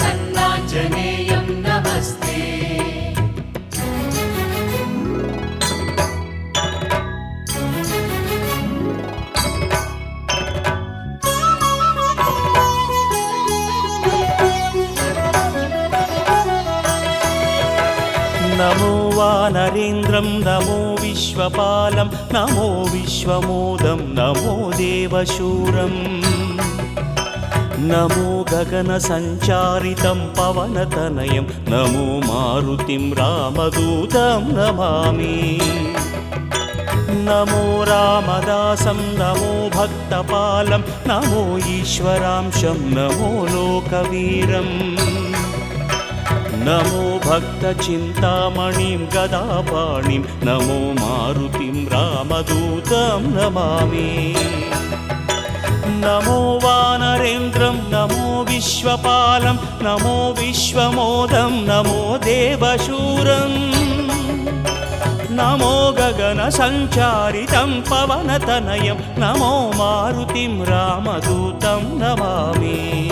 प्रसन्नाञ्जनेयं नमस्ते नमो वानरेन्द्रं नमो विश्वपालं नमो विश्वमोदं नमो देवशूरम् నమో గగన సంచారితం పవనతనయం నమో మారుతిం రామదూతం నమామి. నమో రామదాసం నమో భక్తపాలం నమో ఈశ్వరాంశం నమో లోకవీరం. నమో భక్తచింతామణిం గదాపాణిం నమో మారుతిం రామదూతం నమామి. నమో వానరేంద్రం నమో విశ్వపాలం నమో విశ్వమోదం నమో దేవశూరం. నమో గగన సంచారితం పవనతనయం నమో మారుతిం రామదూతం నమామి.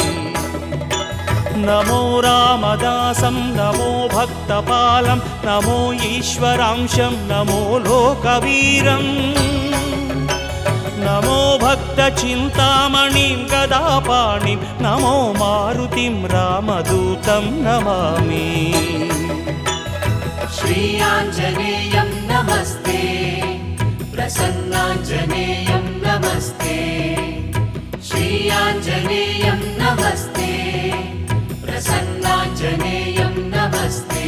నమో రామదాసం నమో భక్తపాలం నమో ఈశ్వరాంశం నమో లోకవీరం. भक्तचिन्तामणिं गदापाणिं नमो मारुतिं रामदूतं नमामि श्रीयाञ्जनेयं नमस्ते प्रसन्नाञ्जनेयं नमस्ते श्रीयाञ्जनेयं नमस्ते प्रसन्नाञ्जनेयं नमस्ते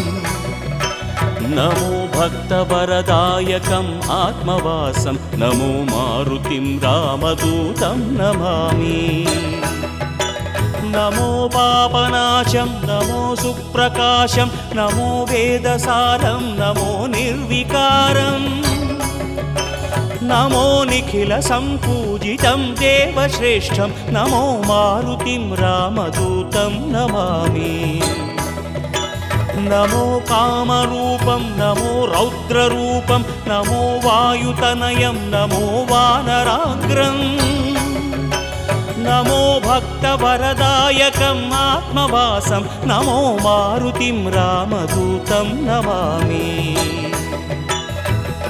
నమో భక్తవరదాయకం ఆత్మవాసం. నమో మారుతిం రామదూతం నమామి. నమో పాపనాశం నమో సుప్రకాశం నమో వేదసారం నమో నిర్వికారం. నమో నిఖిల సంపూజితం దేవశ్రేష్టం నమో మారుతిం రామదూతం నమామి. నమో కామరూపం నమో రౌద్రరూపం నమో వాయుతనయం నమో వానరాగ్రం నమో భక్తవరదాయకం ఆత్మవాసం నమో మారుతిం రామదూతం నమామి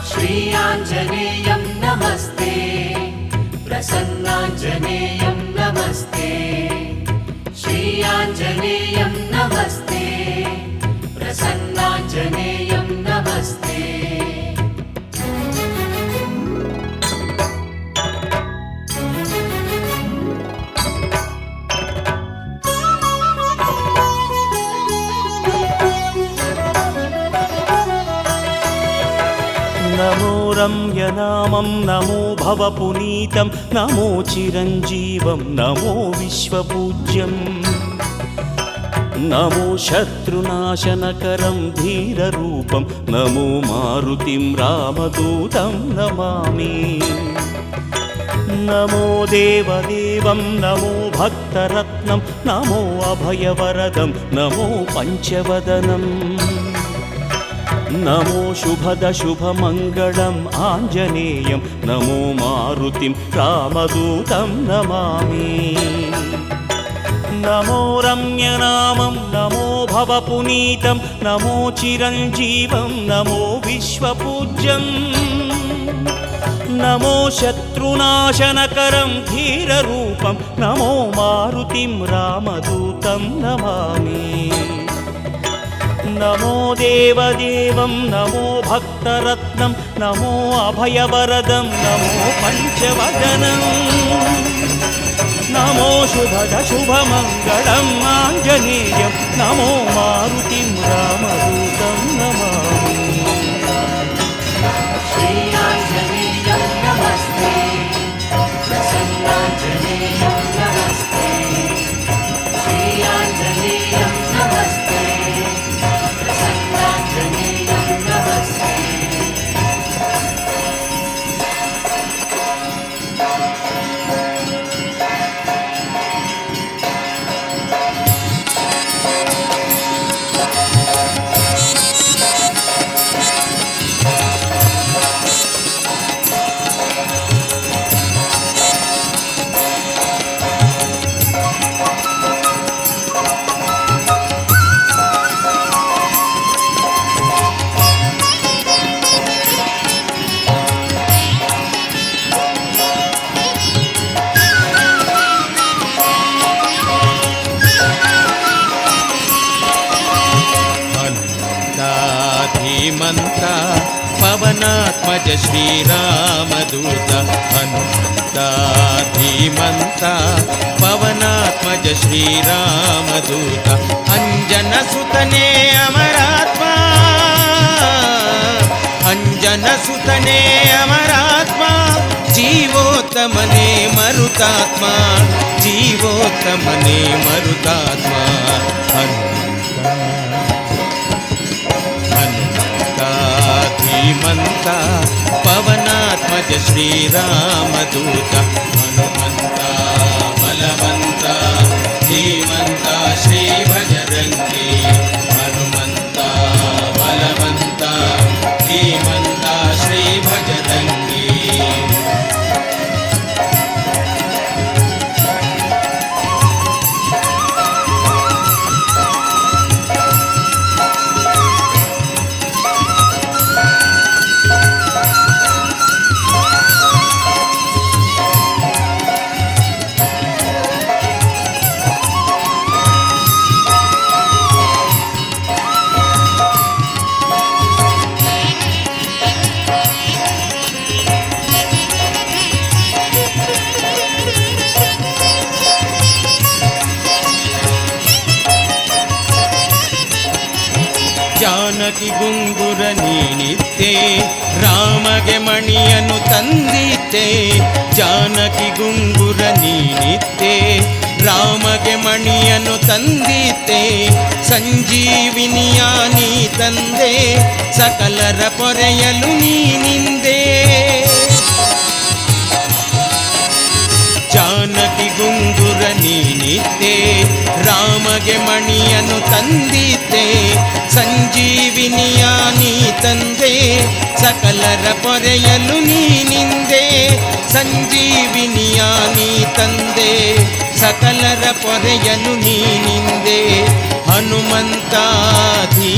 श्रीयाञ्जनेयं नमस्ते प्रसन्नाञ्जनेयं नमस्ते श्रीयाञ्जनेयं नमस्ते प्रसन्नाञ्जनेयं नमस्ते नमो रम्यनामं नमो भवपुनीतं नमो चिरञ्जीवं नमो विश्वपूज्यम् నమో శత్రునాశనకరం ధీరరూపం. నమో మారుతిం రామదూతం నమామి. నమో దేవదేవం నమో భక్తరత్నం నమో అభయవరదం నమో పంచవదనం. నమో శుభదశుభమంగళం ఆంజనేయం నమో మారుతిం రామదూతం నమామి. నమో రమ్యనామం నమో భవపునీతం నమో చిరంజీవం నమో విశ్వపూజ్యం. నమో శత్రునాశనకరం ధీరరూపం నమో మారుతిం రామదూతం నమామి. నమో దేవదేవం నమో భక్తరత్నం నమో అభయవరదం నమో పంచవదనం. नमो शुभद शुभमङ्गलम् आञ्जनेयं नमो मारुतिं रामदूतं नमामि। रामभूतं नमस्ते। పవనాత్మజ శ్రీరామదూత హనుమంతా ధీమంత పవనాత్మజ శ్రీరామదూత అంజన సుతనే అమరాత్మ. అంజన సుతనే అమరాత్మ జీవోత్తమనే మరుతాత్మ ధీమంత పవనాత్మజ శ్రీరామదూత హనుమంత బలవంత ధీమంత శ్రీభజ ಜಾನಕಿ ಗುಂಗುರ ನೀನಿದ್ದೆ, ರಾಮಗೆ ಮಣಿಯನ್ನು ತಂದಿದ್ದೆ, ಜಾನಕಿ ಗುಂಗುರ ನೀನಿದ್ದೆ, ರಾಮಗೆ ಮಣಿಯನ್ನು ತಂದಿದ್ದೆ, ಸಂಜೀವಿನಿಯ ನೀ ತಂದೆ, ಸಕಲರ ಪೊರೆಯಲು ನೀನಿಂದೆ ಜಾನಕಿ ಗುಂಗುರ ನೀನಿದ್ದೆ, ರಾಮಗೆ ಮಣಿಯನ್ನು ತಂದಿದ್ದೆ, ಸಂಜೀವಿನಿಯ ನೀ ತಂದೆ, ಸಕಲರ ಪೊರೆಯಲು ನೀನಿಂದೆ ಸಂಜೀವಿನಿಯ ನೀ ತಂದೆ, ಸಕಲರ ಪೊರೆಯಲು ನೀನಿಂದೆ ಹನುಮಂತ ಧೀ